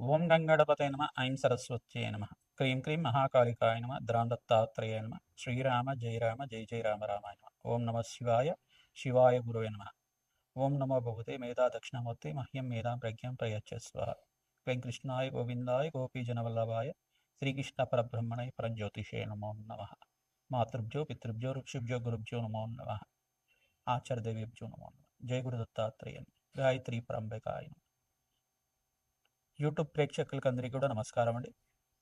ఓం గంగణపతే నమ ఐం సరస్వత్యే నమ. క్రీం క్రీం మహాకాళికాయ నమ ద్రాందత్తాత్రేయ నమ. శ్రీరామ జయ రామ జయ జయ రామ రామాయ నమ. ఓం నమ శివాయ శివాయ గురువే నమ. ఓం నమో భగవతే మేధా దక్షిణమూర్తి మహ్యం మేధాం ప్రజ్ఞం ప్రయచ్చస్వ. వెంకృష్ణాయ గోవిందాయ గోపీజనవల్లభాయ శ్రీకృష్ణ పరబ్రహ్మణయ పరంజ్యోతిషే నమో నమ. మాతృభ్యో పితృభ్యో ఋషిభ్యో గురుభ్యో నమో నమ. ఆచార్యదేవేభ్యో నమో నమ. జయ గురు దత్తాత్రేయ గాయత్రి పరంబకాయ నమ. యూట్యూబ్ ప్రేక్షకులకు అందరికీ కూడా నమస్కారం అండి.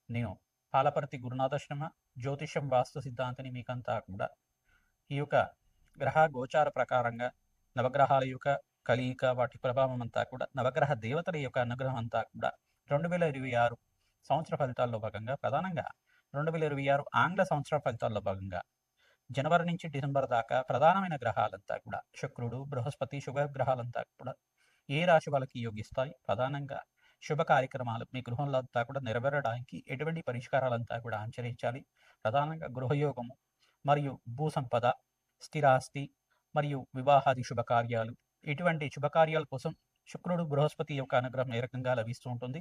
నేను పాలపర్తి గురునాథాశ్రమ జ్యోతిషం వాస్తు సిద్ధాంతిని మీకంతా కూడా ఈ యొక్క గ్రహ గోచార ప్రకారంగా నవగ్రహాల యొక్క కలియిక వాటి ప్రభావం అంతా కూడా నవగ్రహ దేవతల యొక్క అనుగ్రహం అంతా కూడా రెండు వేల ఇరవై ఆరు సంవత్సర ఫలితాల్లో భాగంగా ప్రధానంగా రెండు వేల ఇరవై ఆరు ఆంగ్ల సంవత్సర ఫలితాల్లో భాగంగా జనవరి నుంచి డిసెంబర్ దాకా ప్రధానమైన గ్రహాలంతా కూడా శుక్రుడు బృహస్పతి శుభ గ్రహాలంతా కూడా ఏ రాశి వాళ్ళకి యోగిస్తాయి? ప్రధానంగా శుభ కార్యక్రమాలు మీ గృహంలో అంతా కూడా నెరవేరడానికి ఎటువంటి పరిష్కారాలంతా కూడా ఆచరించాలి. ప్రధానంగా గృహయోగము మరియు భూ సంపద స్థిరాస్తి మరియు వివాహాది శుభకార్యాలు. ఇటువంటి శుభకార్యాల కోసం శుక్రుడు బృహస్పతి యొక్క అనుగ్రహం ఏ రకంగా లభిస్తూ ఉంటుంది?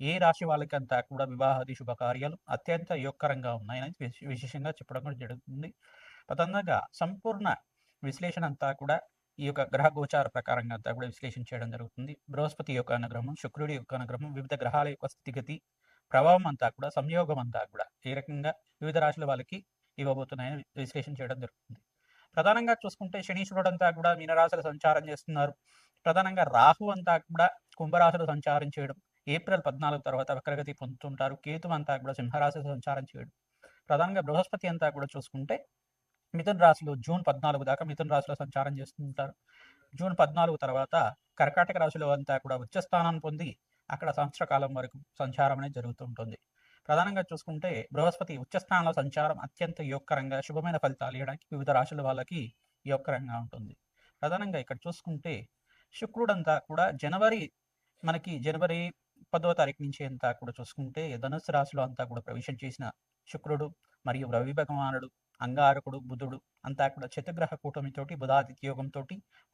ఏ రాశి వాళ్ళకంతా కూడా వివాహాది శుభకార్యాలు అత్యంత యోగకరంగా ఉన్నాయని విశేషంగా చెప్పడం కూడా జరుగుతుంది. ప్రధానంగా సంపూర్ణ విశ్లేషణ అంతా కూడా ఈ యొక్క గ్రహ గోచార ప్రకారంగా అంతా కూడా విశ్లేషణ చేయడం జరుగుతుంది. బృహస్పతి యొక్క అనుగ్రహం శుక్రుడి యొక్క అనుగ్రహం వివిధ గ్రహాల యొక్క స్థితిగతి ప్రభావం అంతా కూడా సంయోగం అంతా కూడా ఏ రకంగా వివిధ రాశుల వాళ్ళకి ఇవ్వబోతున్నాయని విశ్లేషణ చేయడం జరుగుతుంది. ప్రధానంగా చూసుకుంటే శనీశ్వరుడు అంతా కూడా మీనరాశులు సంచారం చేస్తున్నారు. ప్రధానంగా రాహు అంతా కూడా కుంభరాశులు సంచారం చేయడం ఏప్రిల్ పద్నాలుగు తర్వాత వక్రగతి పొందుతుంటారు. కేతు అంతా కూడా సింహరాశి సంచారం చేయడం. ప్రధానంగా బృహస్పతి అంతా కూడా చూసుకుంటే మిథున్ రాశిలో జూన్ పద్నాలుగు దాకా మిథున్ రాశిలో సంచారం చేస్తుంటారు. జూన్ పద్నాలుగు తర్వాత కర్కాటక రాశిలో అంతా కూడా ఉచ్చ స్థానాన్ని పొంది అక్కడ సంవత్సర కాలం వరకు సంచారం అనేది జరుగుతుంటుంది. ప్రధానంగా చూసుకుంటే బృహస్పతి ఉచ్చ స్థానంలో సంచారం అత్యంత యోగకరంగా శుభమైన ఫలితాలు ఇవ్వడానికి వివిధ రాశుల వాళ్ళకి యోగకరంగా ఉంటుంది. ప్రధానంగా ఇక్కడ చూసుకుంటే శుక్రుడంతా కూడా జనవరి మనకి జనవరి పదవ తారీఖు నుంచి అంతా కూడా చూసుకుంటే ధనుసు రాశిలో అంతా కూడా ప్రవేశం చేసిన శుక్రుడు మరియు రవి భగవానుడు అంగారకుడు బుధుడు అంతా కూడా చతుగ్రహ కూటమితోటి బుధాదిత్య యోగంతో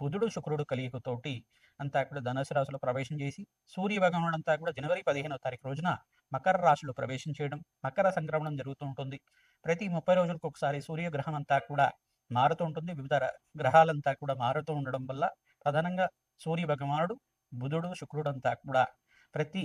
బుధుడు శుక్రుడు కలియుగతోటి అంతా కూడా ధనుసు రాశిలో ప్రవేశం చేసి సూర్య భగవానుడు అంతా కూడా జనవరి పదిహేనవ తారీఖు రోజున మకర రాశిలో ప్రవేశం చేయడం మకర సంక్రమణం జరుగుతూ ఉంటుంది. ప్రతి ముప్పై రోజులకు ఒకసారి సూర్యగ్రహం అంతా కూడా మారుతూ ఉంటుంది. వివిధ గ్రహాలంతా కూడా మారుతూ ఉండడం వల్ల ప్రధానంగా సూర్య భగవానుడు బుధుడు శుక్రుడు అంతా కూడా ప్రతి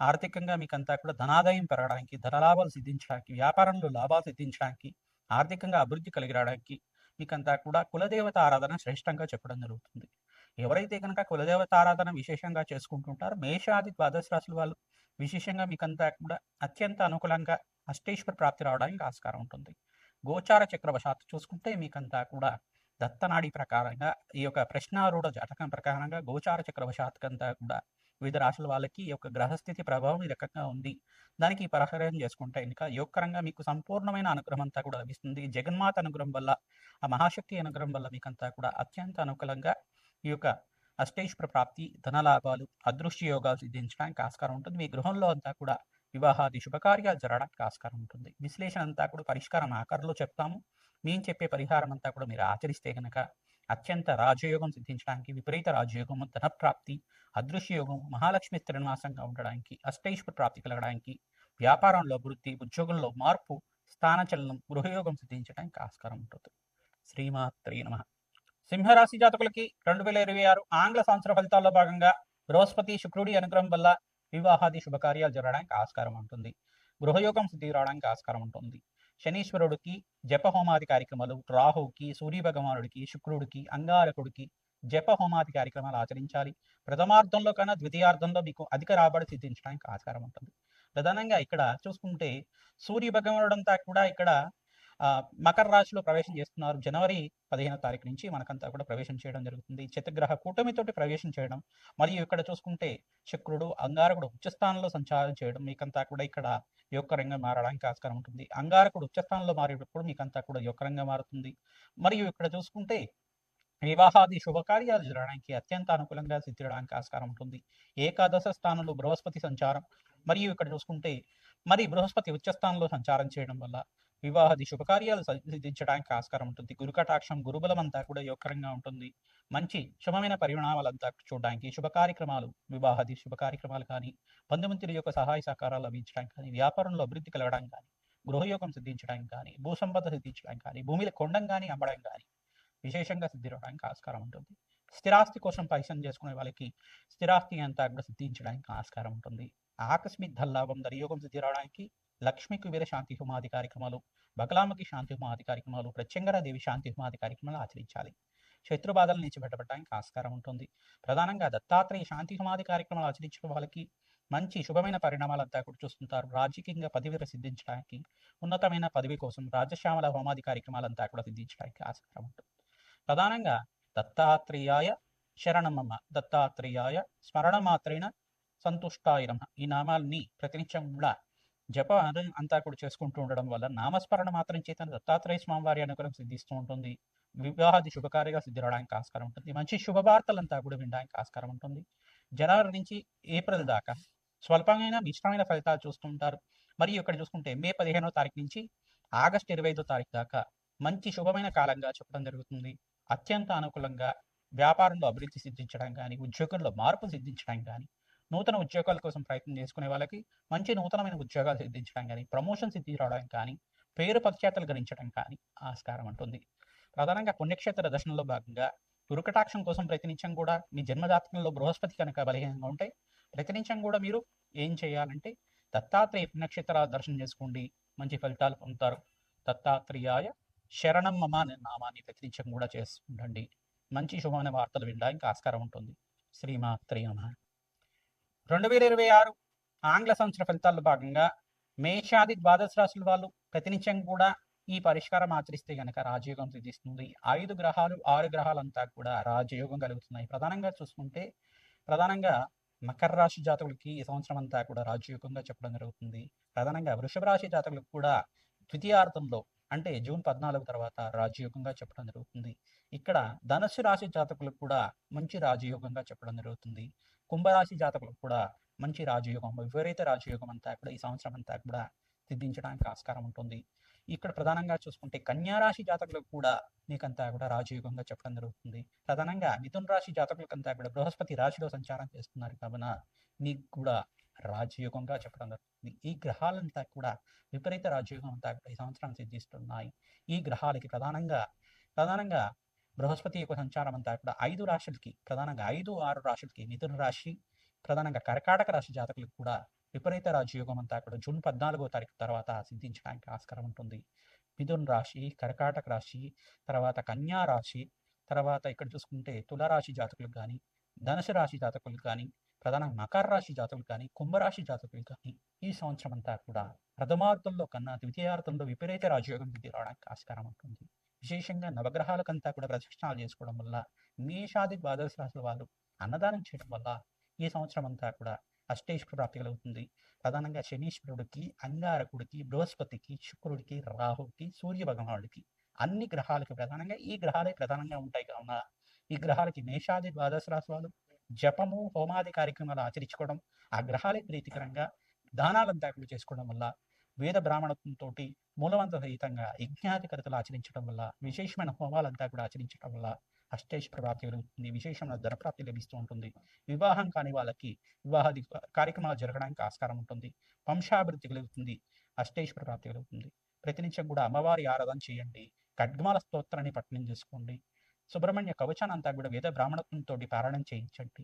ఆర్థికంగా మీకంతా కూడా ధనాదాయం పెరగడానికి ధనలాభాలు సిద్ధించడానికి వ్యాపారంలో లాభాలు సిద్ధించడానికి ఆర్థికంగా అభివృద్ధి కలిగి రావడానికి మీకంతా కూడా కులదేవత ఆరాధన శ్రేష్టంగా చెప్పడం జరుగుతుంది. ఎవరైతే కనుక కులదేవత ఆరాధన విశేషంగా చేసుకుంటుంటారో మేషాది ద్వాదశ రాశుల వాళ్ళు విశేషంగా మీకంతా కూడా అత్యంత అనుకూలంగా అష్టేశ్వర ప్రాప్తి రావడానికి ఆస్కారం ఉంటుంది. గోచార చక్రవశాత్తు చూసుకుంటే మీకంతా కూడా దత్తనాడి ప్రకారంగా ఈ యొక్క ప్రశ్నారూఢ జాతకం ప్రకారంగా గోచార చక్రవశాత్కంతా కూడా వివిధ రాశుల వాళ్ళకి ఈ యొక్క గ్రహస్థితి ప్రభావం ఈ రకంగా ఉంది. దానికి పరిహారం చేసుకుంటే ఇంకా యోగకరంగా మీకు సంపూర్ణమైన అనుగ్రహం అంతా కూడా లభిస్తుంది. జగన్మాత అనుగ్రహం వల్ల ఆ మహాశక్తి అనుగ్రహం వల్ల మీకంతా కూడా అత్యంత అనుకూలంగా ఈ యొక్క అష్టేశ్వర ప్రాప్తి ధనలాభాలు అదృశ్య యోగాలు సిద్ధించడానికి ఆస్కారం ఉంటుంది. మీ గృహంలో అంతా కూడా వివాహాది శుభకార్యాలు జరగడానికి ఆస్కారం ఉంటుంది. విశ్లేషణ అంతా కూడా పరిష్కారం ఆకారంలో చెప్తాము. మేము చెప్పే పరిహారం అంతా కూడా మీరు ఆచరిస్తే కనుక అత్యంత రాజయోగం సిద్ధించడానికి విపరీత రాజయోగము ధనప్రాప్తి అదృశ్యయోగం మహాలక్ష్మి స్థిరనివాసంగా ఉండడానికి అష్టైశ్వర ప్రాప్తి కలగడానికి వ్యాపారంలో అభివృద్ధి ఉద్యోగంలో మార్పు స్థానచలనం గృహయోగం సిద్ధించడానికి ఆస్కారం ఉంటుంది. శ్రీమాత్రి నమ. సింహరాశి జాతకులకి రెండు వేల ఇరవై ఆరు ఆంగ్ల సంవత్సర ఫలితాల్లో భాగంగా బృహస్పతి శుక్రుడి అనుగ్రహం వల్ల వివాహాది శుభకార్యాలు జరగడానికి ఆస్కారం ఉంటుంది. గృహయోగం సిద్ధి రావడానికి ఆస్కారం ఉంటుంది. శనీశ్వరుడికి జప హోమాది కార్యక్రమాలు రాహుకి సూర్య భగవానుడికి శుక్రుడికి అంగారకుడికి జప హోమాది కార్యక్రమాలు ఆచరించాలి. ప్రథమార్థంలో కన్నా ద్వితీయార్థంలో మీకు అధిక రాబడి సిద్ధించడానికి ఆస్కారం ఉంటుంది. ప్రధానంగా ఇక్కడ చూసుకుంటే సూర్య భగవానుడంతా కూడా ఇక్కడ మకర రాశిలో ప్రవేశం చేస్తున్నారు. జనవరి పదిహేనో తారీఖు నుంచి మనకంతా కూడా ప్రవేశం చేయడం జరుగుతుంది. చిత్రగ్రహ కూటమితోటి ప్రవేశం చేయడం మరియు ఇక్కడ చూసుకుంటే శుక్రుడు అంగారకుడు ఉచ్చస్థానంలో సంచారం చేయడం మీకంతా కూడా ఇక్కడ యోగకరంగా మారడానికి ఆస్కారం ఉంటుంది. అంగారకుడు ఉచ్చస్థానంలో మారేటప్పుడు మీకంతా కూడా యోగకరంగా మారుతుంది. మరియు ఇక్కడ చూసుకుంటే వివాహాది శుభకార్యాలు జరగడానికి అత్యంత అనుకూలంగా సిద్ధించడానికి ఆస్కారం ఉంటుంది. ఏకాదశ స్థానంలో బృహస్పతి సంచారం మరియు ఇక్కడ చూసుకుంటే మరి బృహస్పతి ఉచ్చస్థానంలో సంచారం చేయడం వల్ల వివాహాది శుభకార్యాలు సిద్ధించడానికి ఆస్కారం ఉంటుంది. గురుకటాక్షం గురుబలం అంతా కూడా యోగకరంగా ఉంటుంది. మంచి శుభమైన పరిణామాలంతా చూడడానికి శుభ కార్యక్రమాలు వివాహాది శుభ కార్యక్రమాలు కానీ బంధుమిత్రుల యొక్క సహాయ సహకారాలు లభించడానికి కానీ వ్యాపారంలో అభివృద్ధి కలగడానికి కానీ గృహయోగం సిద్ధించడానికి కానీ భూసంపద సిద్ధించడానికి కానీ భూమిలో కొండం కానీ అమ్మడం కానీ విశేషంగా సిద్ధించడానికి ఆస్కారం ఉంటుంది. స్థిరాస్తి కోసం పరిశ్రమ చేసుకునే వాళ్ళకి స్థిరాస్తి అంతా కూడా సిద్ధించడానికి ఆస్కారం ఉంటుంది. ఆకస్మిక ధల్లాభం దరియోగం సిద్ధి రావడానికి లక్ష్మీ కుబేర శాంతి హోమాది కార్యక్రమాలు బకలామకి శాంతి హోమాది కార్యక్రమాలు ప్రత్యంగరాదేవి శాంతి హోమాది కార్యక్రమాలు ఆచరించాలి. శత్రు బాధల నుంచి బయటపడడానికి ఆస్కారం ఉంటుంది. ప్రధానంగా దత్తాత్రేయ శాంతి హోమాది కార్యక్రమాలు ఆచరించిన వాళ్ళకి మంచి శుభమైన పరిణామాలంతా కూడా చూస్తుంటారు. రాజకీయంగా పదవి సిద్ధించడానికి ఉన్నతమైన పదవి కోసం రాజశ్యామల హోమాది కార్యక్రమాలంతా కూడా సిద్ధించడానికి ఆస్కారం ఉంటుంది. ప్రధానంగా దత్తాత్రేయాయ శరణమమ్మ దత్తాత్రేయాయ స్మరణ మాత్రేణ సంతుష్టాయ ఈ నామాల్ని ప్రతినిత్యం కూడా జప అంతా కూడా చేసుకుంటూ ఉండడం వల్ల నామస్మరణ మాత్రం చేత దత్తాత్రేయ స్వామివారి అనుగ్రహం సిద్ధిస్తూ ఉంటుంది. వివాహాది శుభకార్యగా సిద్ధిరడానికి ఆస్కారం ఉంటుంది. మంచి శుభవార్తలంతా కూడా వినడానికి ఆస్కారం ఉంటుంది. జనవరి నుంచి ఏప్రిల్ దాకా స్వల్పమైన మిశ్రమైన ఫలితాలు చూస్తుంటారు మరియు ఇక్కడ చూసుకుంటే మే పదిహేనో తారీఖు నుంచి ఆగస్టు ఇరవై ఐదో తారీఖు దాకా మంచి శుభమైన కాలంగా చెప్పడం జరుగుతుంది. అత్యంత అనుకూలంగా వ్యాపారంలో అభివృద్ధి సిద్ధించడం కానీ ఉద్యోగంలో మార్పు సిద్ధించడం కానీ నూతన ఉద్యోగాల కోసం ప్రయత్నం చేసుకునే వాళ్ళకి మంచి నూతనమైన ఉద్యోగాలు సిద్ధించడం కానీ ప్రమోషన్ సిద్ధి రావడం కానీ పేరు ప్రఖ్యాతలు గణించడం కానీ ఆస్కారం ఉంటుంది ప్రధానంగా పుణ్యక్షేత్ర దర్శనంలో భాగంగా గురుకటాక్షం కోసం ప్రతినిత్యం కూడా మీ జన్మజాతకంలో బృహస్పతి కనుక బలహీనంగా ఉంటే ప్రతినిత్యం కూడా మీరు ఏం చేయాలంటే దత్తాత్రేయ పుణ్యక్షేత్ర దర్శనం చేసుకోండి. మంచి ఫలితాలు పొందుతారు. దత్తాత్రేయాయ శరణం మమ అనే నామాన్ని ప్రతినిత్యం కూడా చేసుకుంటండి మంచి శుభమైన వార్తలు వినడానికి ఆస్కారం ఉంటుంది. శ్రీమాత్రేయ నమ. రెండు వేల ఇరవై ఆరు ఆంగ్ల సంవత్సర ఫలితాల్లో భాగంగా మేషాది ద్వాదశ రాశుల వాళ్ళు ప్రతినిత్యం కూడా ఈ పరిష్కారం ఆచరిస్తే గనక రాజయోగం సిద్ధిస్తుంది. ఐదు గ్రహాలు ఆరు గ్రహాలంతా కూడా రాజయోగం కలుగుతున్నాయి. ప్రధానంగా చూసుకుంటే ప్రధానంగా మకర రాశి జాతకులకి ఈ సంవత్సరం అంతా కూడా రాజయోగంగా చెప్పడం జరుగుతుంది. ప్రధానంగా వృషభ రాశి జాతకులకు కూడా ద్వితీయార్థంలో అంటే జూన్ పద్నాలుగు తర్వాత రాజయోగంగా చెప్పడం జరుగుతుంది. ఇక్కడ ధనుసు రాశి జాతకులకు కూడా మంచి రాజయోగంగా చెప్పడం జరుగుతుంది. కుంభరాశి జాతకులకు కూడా మంచి రాజయోగం విపరీత రాజయోగం అంతా కూడా ఈ సంవత్సరం అంతా కూడా సిద్ధించడానికి ఆస్కారం ఉంటుంది. ఇక్కడ ప్రధానంగా చూసుకుంటే కన్యా రాశి జాతకులకు కూడా మీకంతా కూడా రాజయోగంగా చెప్పడం జరుగుతుంది. ప్రధానంగా మిథున రాశి జాతకులకంతా కూడా బృహస్పతి రాశిలో సంచారం చేస్తున్నారు. కావున మీకు కూడా రాజయోగంగా చెప్పడం జరుగుతుంది. ఈ గ్రహాలంతా కూడా విపరీత రాజయోగం అంతా కూడా ఈ సంవత్సరం సిద్ధిస్తున్నాయి. ఈ గ్రహాలకి ప్రధానంగా ప్రధానంగా బృహస్పతి యొక్క సంచారం అంతా కూడా ఐదు రాశులకి ప్రధానంగా ఐదు ఆరు రాశులకి మిథున రాశి ప్రధానంగా కర్కాటక రాశి జాతకులకు కూడా విపరీత రాజయోగం అంతా కూడా జూన్ పద్నాలుగో తారీఖు తర్వాత సిద్ధించడానికి ఆస్కారం ఉంటుంది. మిథున్ రాశి కర్కాటక రాశి తర్వాత కన్యా రాశి తర్వాత ఇక్కడ చూసుకుంటే తులరాశి జాతకులకు కానీ ధనుసు రాశి జాతకులకు కానీ ప్రధానంగా మకర రాశి జాతకులు కానీ కుంభరాశి జాతకులు కానీ ఈ సంవత్సరం అంతా కూడా ప్రథమార్థంలో కన్నా ద్వితీయార్థంలో విపరీత రాజయోగం వృద్ధి రావడానికి ఆస్కారం ఉంటుంది. విశేషంగా నవగ్రహాలకంతా కూడా ప్రదక్షిణాలు చేసుకోవడం వల్ల మేషాది ద్వాదశ రాశుల వాళ్ళు అన్నదానం చేయడం వల్ల ఈ సంవత్సరం అంతా కూడా అష్టేశ్వర ప్రాప్తి కలుగుతుంది. ప్రధానంగా శనీశ్వరుడికి అంగారకుడికి బృహస్పతికి శుక్రుడికి రాహుకి సూర్య భగవానుడికి అన్ని గ్రహాలకి ప్రధానంగా ఈ గ్రహాలే ప్రధానంగా ఉంటాయి కావున ఈ గ్రహాలకి మేషాది ద్వాదశ రాశి వాళ్ళు జపము హోమాది కార్యక్రమాలు ఆచరించుకోవడం ఆ గ్రహాలే ప్రీతికరంగా దానాలంతా కూడా చేసుకోవడం వల్ల వేద బ్రాహ్మణత్వంతో మూలవంత సహితంగా యజ్ఞాధికరతలు ఆచరించడం వల్ల విశేషమైన హోమాలంతా కూడా ఆచరించడం వల్ల అష్టేష్ ప్రాప్తి కలుగుతుంది విశేషమైన ధనప్రాప్తి లభిస్తూ ఉంటుంది. వివాహం కాని వాళ్ళకి వివాహాది కార్యక్రమాలు జరగడానికి ఆస్కారం ఉంటుంది. వంశాభివృద్ధి కలుగుతుంది అష్టేశ్వర ప్రాప్తి కలుగుతుంది ప్రతినిత్యం కూడా అమ్మవారి ఆరాధన చేయండి. ఖడ్గమాల స్తోత్రాన్ని పట్టణం చేసుకోండి. సుబ్రహ్మణ్య కవచాన్ని అంతా కూడా వేద బ్రాహ్మణత్వంతో పారాయణం చేయించండి.